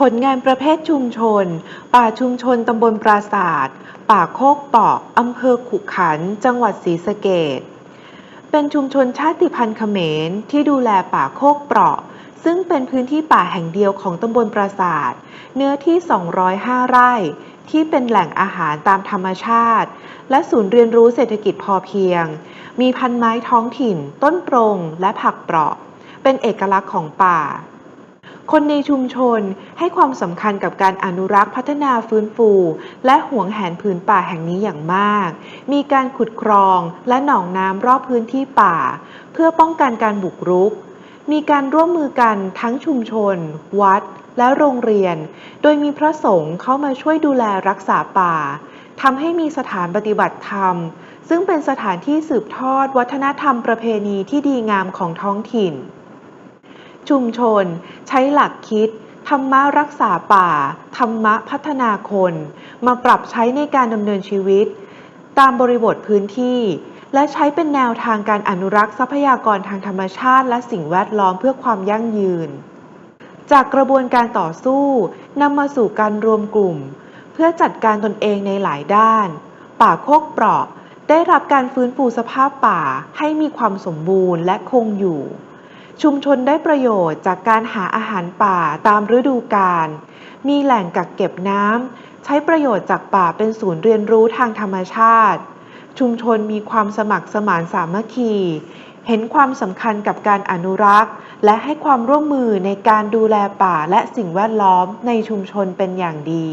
ผลงานประเภทชุมชน ป่าชุมชนตำบลปราศาสตร์ ป่าโคกเปาะอำเภอขุขันธ์จังหวัดศรีสะเกษเป็นชุมชนชาติพันธุ์เขมรที่ดูแลป่าโคกเปราะ ซึ่งเป็นพื้นที่ป่าแห่งเดียวของตำบลปราศาสตร์ เนื้อที่ 205 ไร่ ที่เป็นแหล่งอาหารตามธรรมชาติ และศูนย์เรียนรู้เศรษฐกิจพอเพียง มีพันไม้ท้องถิ่น ต้นโปรงและผักเปราะ เป็นเอกลักษณ์ของป่า คนในชุมชนให้ความสำคัญกับการอนุรักษ์พัฒนาฟื้นฟู และห่วงแหนผืนป่าแห่งนี้อย่างมาก มีการขุดครองและหนองน้ำรอบพื้นที่ป่า เพื่อป้องกันการบุกรุก มีการร่วมมือกันทั้งชุมชน วัด และโรงเรียน โดยมีพระสงฆ์เข้ามาช่วยดูแลรักษาป่าทำให้มีสถานปฏิบัติธรรม ซึ่งเป็นสถานที่สืบทอดวัฒนธรรมประเพณีที่ดีงามของท้องถิ่น ชุมชน ใช้หลักคิด ธรรมะรักษาป่า ธรรมะพัฒนาคน มาปรับใช้ในการดำเนินชีวิต ตามบริบทพื้นที่ และใช้เป็นแนวทางการอนุรักษ์ทรัพยากรทางธรรมชาติ และสิ่งแวดล้อมเพื่อความยั่งยืน จากกระบวนการต่อสู้นำมาสู่การรวมกลุ่ม เพื่อจัดการตนเองในหลายด้าน ป่าโคกเปราะได้รับการฟื้นฟูสภาพป่าให้มีความสมบูรณ์และคงอยู่ ชุมชนได้ประโยชน์จากการหาอาหารป่าตามฤดูกาล มีแหล่งกักเก็บน้ำ ใช้ประโยชน์จากป่าเป็นศูนย์เรียนรู้ทางธรรมชาติ ชุมชนมีความสมัครสมานสามัคคี เห็นความสำคัญกับการอนุรักษ์ และให้ความร่วมมือในการดูแลป่าและสิ่งแวดล้อมในชุมชนเป็นอย่างดี